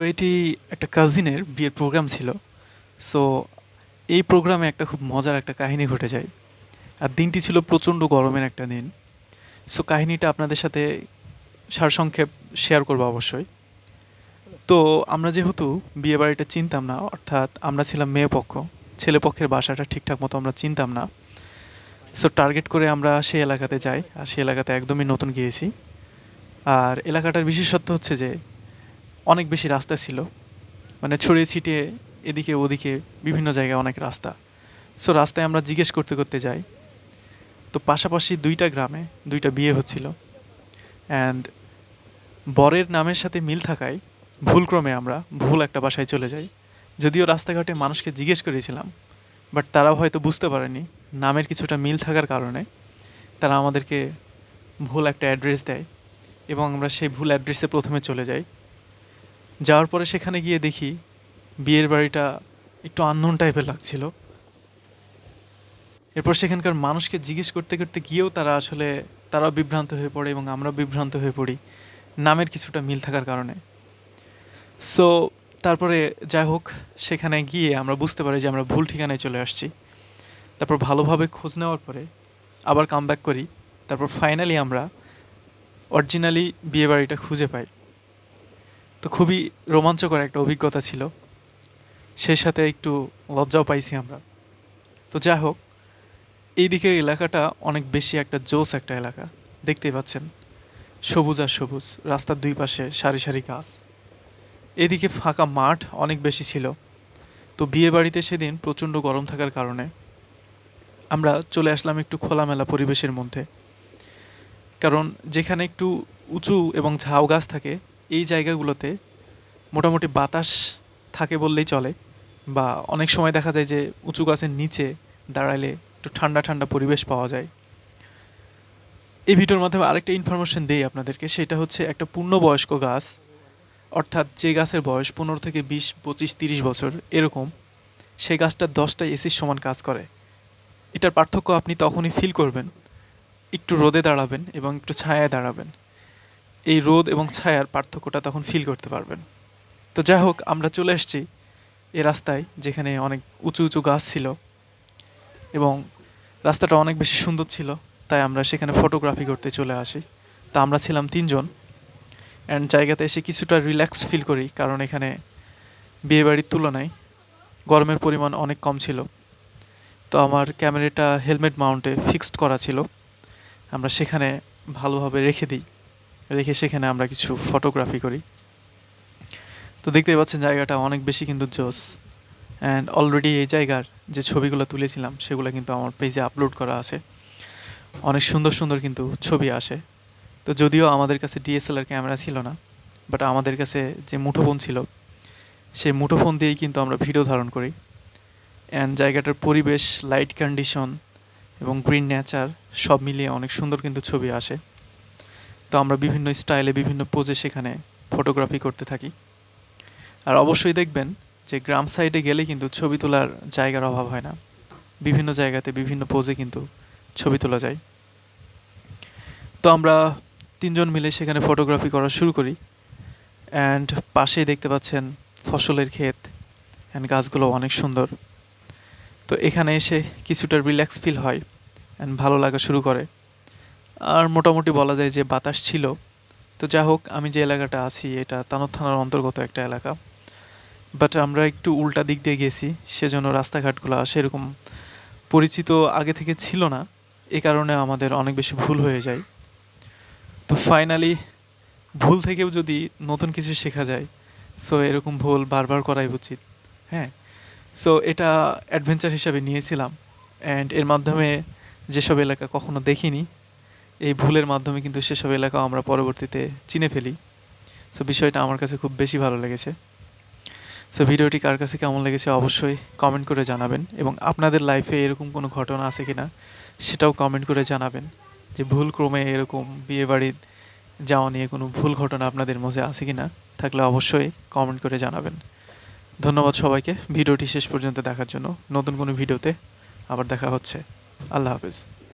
তো এটি একটা কাজিনের বিয়ের প্রোগ্রাম ছিল। সো এই প্রোগ্রামে একটা খুব মজার একটা কাহিনী ঘটে যায়। আর দিনটি ছিল প্রচণ্ড গরমের একটা দিন। সো কাহিনীটা আপনাদের সাথে সারসংক্ষেপ শেয়ার করব অবশ্যই। তো, আমরা যেহেতু বিয়ে বাড়িটা চিনতাম না, অর্থাৎ আমরা ছিলাম মেয়ে পক্ষ, ছেলে পক্ষের বাসাটা ঠিকঠাক মতো আমরা চিনতাম না। সো টার্গেট করে আমরা সেই এলাকাতে যাই, আর সেই এলাকাতে একদমই নতুন গিয়েছি। আর এলাকাটার বিশেষত্ব হচ্ছে যে অনেক বেশি রাস্তা ছিল। মানে ছড়িয়ে ছিটিয়ে এদিকে ওদিকে বিভিন্ন জায়গায় অনেক রাস্তা। সো রাস্তায় আমরা জিজ্ঞেস করতে করতে যাই। তো পাশাপাশি দুইটা গ্রামে দুইটা বিয়ে হচ্ছিল। অ্যান্ড বরের নামের সাথে মিল থাকায় ভুলক্রমে আমরা ভুল একটা বাসায় চলে যাই। যদিও রাস্তাঘাটে মানুষকে জিজ্ঞেস করেছিলাম বাট তারাও হয়তো বুঝতে পারেনি নামের কিছুটা মিল থাকার কারণে। তারা আমাদেরকে ভুল একটা অ্যাড্রেস দেয় এবং আমরা সেই ভুল অ্যাড্রেসে প্রথমে চলে যাই। যাওয়ার পরে সেখানে গিয়ে দেখি বিয়ের বাড়িটা একটু আননোন টাইপের লাগছিল। এরপর সেখানকার মানুষকে জিজ্ঞেস করতে করতে গিয়েও তারা আসলে তারাও বিভ্রান্ত হয়ে পড়ে এবং আমরা বিভ্রান্ত হয়ে পড়ি, নামের কিছুটা মিল থাকার কারণে। সো তারপরে যাই হোক, সেখানে গিয়ে আমরা বুঝতে পারি যে আমরা ভুল ঠিকানায় চলে আসছি। তারপর ভালোভাবে খোঁজ নেওয়ার পরে আবার কাম করি। তারপর ফাইনালি আমরা অরিজিনালি বিয়েবাড়িটা খুঁজে পাই। তো খুবই রোমাঞ্চকর একটা অভিজ্ঞতা ছিল। সেই সাথে একটু লজ্জাও পাইছি আমরা। তো যাই হোক, এই দিকের এলাকাটা অনেক বেশি একটা জোস একটা এলাকা। দেখতেই পাচ্ছেন, সবুজ আর সবুজ, রাস্তার দুই পাশে সারি সারি গাছ। এদিকে ফাঁকা মাঠ অনেক বেশি ছিল। তো বিয়ে বাড়িতে সেদিন প্রচণ্ড গরম থাকার কারণে আমরা চলে আসলাম একটু খোলামেলা পরিবেশের মধ্যে। কারণ যেখানে একটু উঁচু এবং ঝাউ গাছ থাকে এই জায়গাগুলোতে মোটামুটি বাতাস থাকে বললেই চলে বা অনেক সময় দেখা যায় যে উঁচু গাছের নিচে দাঁড়ালে একটু ঠান্ডা ঠান্ডা পরিবেশ পাওয়া যায়। এই ভিডিওর মাধ্যমে আরেকটা ইনফরমেশন দেই আপনাদেরকে, সেটা হচ্ছে একটা পূর্ণবয়স্ক গাছ, অর্থাৎ যে গাছের বয়স পনেরো থেকে বিশ, পঁচিশ, তিরিশ বছর এরকম, সেই গাছটা দশটা এসির সমান কাজ করে। এটার পার্থক্য আপনি তখনই ফিল করবেন, একটু রোদে দাঁড়াবেন এবং একটু ছায়ায় দাঁড়াবেন। এই রোদ এবং ছায়ার পার্থক্যটা তখন ফিল করতে পারবেন। তো যাই হোক, আমরা চলে এসেছি এ রাস্তায় যেখানে অনেক উঁচু উঁচু গাছ ছিল এবং রাস্তাটা অনেক বেশি সুন্দর ছিল, তাই আমরা সেখানে ফটোগ্রাফি করতে চলে আসি। তা আমরা ছিলাম তিনজন অ্যান্ড জায়গাতে এসে কিছুটা রিল্যাক্স ফিল করি, কারণ এখানে বিয়েবাড়ির তুলনায় গরমের পরিমাণ অনেক কম ছিল। তো আমার ক্যামেরাটা হেলমেট মাউন্টে ফিক্সড করা ছিল। আমরা সেখানে ভালোভাবে রেখে দিই। রেখে সেখানে আমরা কিছু ফটোগ্রাফি করি। তো দেখতেই পাচ্ছেন জায়গাটা অনেক বেশি কিন্তু জোস। অ্যান্ড অলরেডি এই জায়গার যে ছবিগুলো তুলেছিলাম, সেগুলো কিন্তু আমার পেজে আপলোড করা আছে। অনেক সুন্দর সুন্দর কিন্তু ছবি আসে। তো যদিও আমাদের কাছে ডিএসএলআর ক্যামেরা ছিল না বাট আমাদের কাছে যে মুঠোফোন ছিল, সেই মুঠোফোন দিয়েই কিন্তু আমরা ভিডিও ধারণ করি। অ্যান্ড জায়গাটার পরিবেশ লাইট কন্ডিশন এবং গ্রিন নেচার সব মিলিয়ে অনেক সুন্দর কিন্তু ছবি আসে। তো আমরা বিভিন্ন স্টাইলে বিভিন্ন পোজে সেখানে ফটোগ্রাফি করতে থাকি। আর অবশ্যই দেখবেন যে গ্রাম সাইডে গেলে কিন্তু ছবি তোলার জায়গার অভাব হয় না। বিভিন্ন জায়গাতে বিভিন্ন পোজে কিন্তু ছবি তোলা যায়। তো আমরা তিনজন মিলে সেখানে ফটোগ্রাফি করা শুরু করি। অ্যান্ড পাশেই দেখতে পাচ্ছেন ফসলের ক্ষেত অ্যান্ড গাছগুলো অনেক সুন্দর। তো এখানে এসে কিছুটা রিল্যাক্স ফিল হয় অ্যান্ড ভালো লাগা শুরু করে। আর মোটামুটি বলা যায় যে বাতাস ছিল। তো যা হোক, আমি যে এলাকাটা আছি, এটা তানোর থানার অন্তর্গত একটা এলাকা। বাট আমরা একটু উল্টা দিক দিয়ে গেছি, সেজন্য রাস্তাঘাটগুলো সেরকম পরিচিত আগে থেকে ছিল না। এ কারণে আমাদের অনেক বেশি ভুল হয়ে যায়। তো ফাইনালি ভুল থেকেও যদি নতুন কিছু শেখা যায় সো এরকম ভুল বারবার করাই উচিত। হ্যাঁ? সো এটা অ্যাডভেঞ্চার হিসাবে নিয়েছিলাম। অ্যান্ড এর মাধ্যমে যেসব এলাকা কখনো দেখিনি এই ভুলের মাধ্যমে কিন্তু সেসব এলাকাও আমরা পরবর্তীতে চিনে ফেলি। সো বিষয়টা আমার কাছে খুব বেশি ভালো লেগেছে। সো ভিডিওটি কার কাছে কেমন লেগেছে অবশ্যই কমেন্ট করে জানাবেন এবং আপনাদের লাইফে এরকম কোনো ঘটনা আছে কি না সেটাও কমেন্ট করে জানাবেন যে ভুল ক্রমে এরকম বিয়ে বাড়ির যাওয়া নিয়ে কোনো ভুল ঘটনা আপনাদের মধ্যে আছে কি না থাকলে অবশ্যই কমেন্ট করে জানাবেন। ধন্যবাদ সবাইকে। ভিডিওটি শেষ পর্যন্ত দেখার জন্য নতুন কোনো ভিডিওতে আবার দেখা হচ্ছে। আল্লাহ হাফেজ।